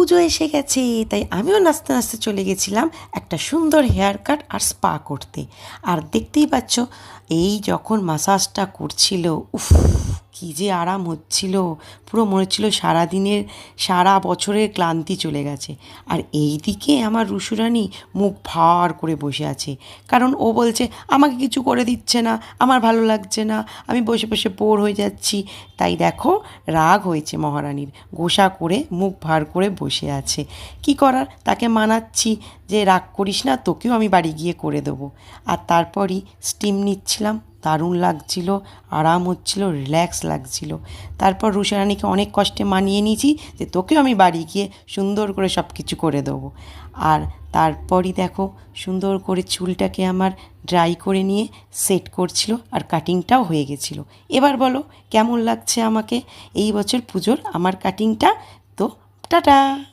পুজো এসে গেছে, তাই আমিও নাচতে নাচতে চলে গেছিলাম একটা সুন্দর হেয়ার কাট আর স্পা করতে। আর দেখতেই পাচ্ছ, এই যখন মাসাজটা করছিল, উফ! কী যে আরাম হচ্ছিল, পুরো মনে হচ্ছিল সারাদিনের, সারা বছরের ক্লান্তি চলে গেছে। আর এই দিকে আমার রুসুরানি মুখ ভার করে বসে আছে। কারণ ও বলছে, আমাকে কিছু করে দিচ্ছে না, আমার ভালো লাগছে না, আমি বসে বসে বোর হয়ে যাচ্ছি। তাই দেখো, রাগ হয়েছে মহারানীর। গোসা করে মুখ ভার করে বসে আছে। কি করার? তাকে মানাচ্ছি যে, রাগ করিস না, তোকেও আমি বাড়ি গিয়ে করে দেবো। আর তারপরই স্টিম নিচ্ছিলাম। দারুণ লাগছিল, আরাম হচ্ছিল রিল্যাক্স লাগছিল। তারপর রুষারানীকে অনেক কষ্টে মানিয়ে নিয়েছি যে তোকেও আমি বাড়ি গিয়ে সুন্দর করে সব কিছু করে দেবো। আর তারপরই দেখো, সুন্দর করে চুলটাকে আমার ড্রাই করে নিয়ে সেট করছিল আর কাটিংটাও হয়ে গেছিল। এবার বলো, কেমন লাগছে আমাকে? এই বছর পুজোর আমার কাটিংটা তো, টাটা!